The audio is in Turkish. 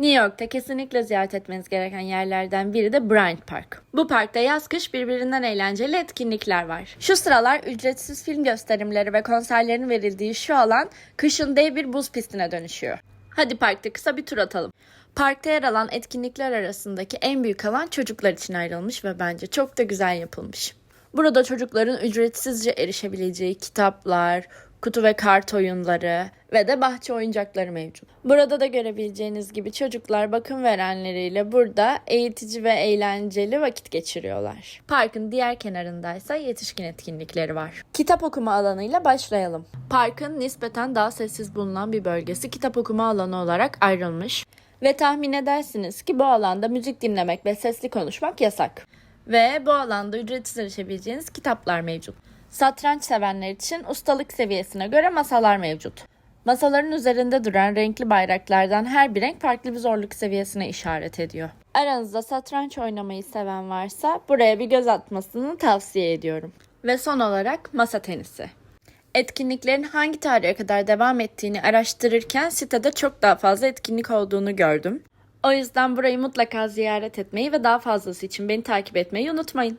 New York'ta kesinlikle ziyaret etmeniz gereken yerlerden biri de Bryant Park. Bu parkta yaz kış birbirinden eğlenceli etkinlikler var. Şu sıralar ücretsiz film gösterimleri ve konserlerin verildiği şu alan kışın dev bir buz pistine dönüşüyor. Hadi parkta kısa bir tur atalım. Parkta yer alan etkinlikler arasındaki en büyük alan çocuklar için ayrılmış ve bence çok da güzel yapılmış. Burada çocukların ücretsizce erişebileceği kitaplar, kutu ve kart oyunları ve de bahçe oyuncakları mevcut. Burada da görebileceğiniz gibi çocuklar bakım verenleriyle burada eğitici ve eğlenceli vakit geçiriyorlar. Parkın diğer kenarındaysa yetişkin etkinlikleri var. Kitap okuma alanıyla başlayalım. Parkın nispeten daha sessiz bulunan bir bölgesi kitap okuma alanı olarak ayrılmış. Ve tahmin edersiniz ki bu alanda müzik dinlemek ve sesli konuşmak yasak. Ve bu alanda ücretsiz erişebileceğiniz kitaplar mevcut. Satranç sevenler için ustalık seviyesine göre masalar mevcut. Masaların üzerinde duran renkli bayraklardan her bir renk farklı bir zorluk seviyesine işaret ediyor. Aranızda satranç oynamayı seven varsa buraya bir göz atmasını tavsiye ediyorum. Ve son olarak masa tenisi. Etkinliklerin hangi tarihe kadar devam ettiğini araştırırken sitede çok daha fazla etkinlik olduğunu gördüm. O yüzden burayı mutlaka ziyaret etmeyi ve daha fazlası için beni takip etmeyi unutmayın.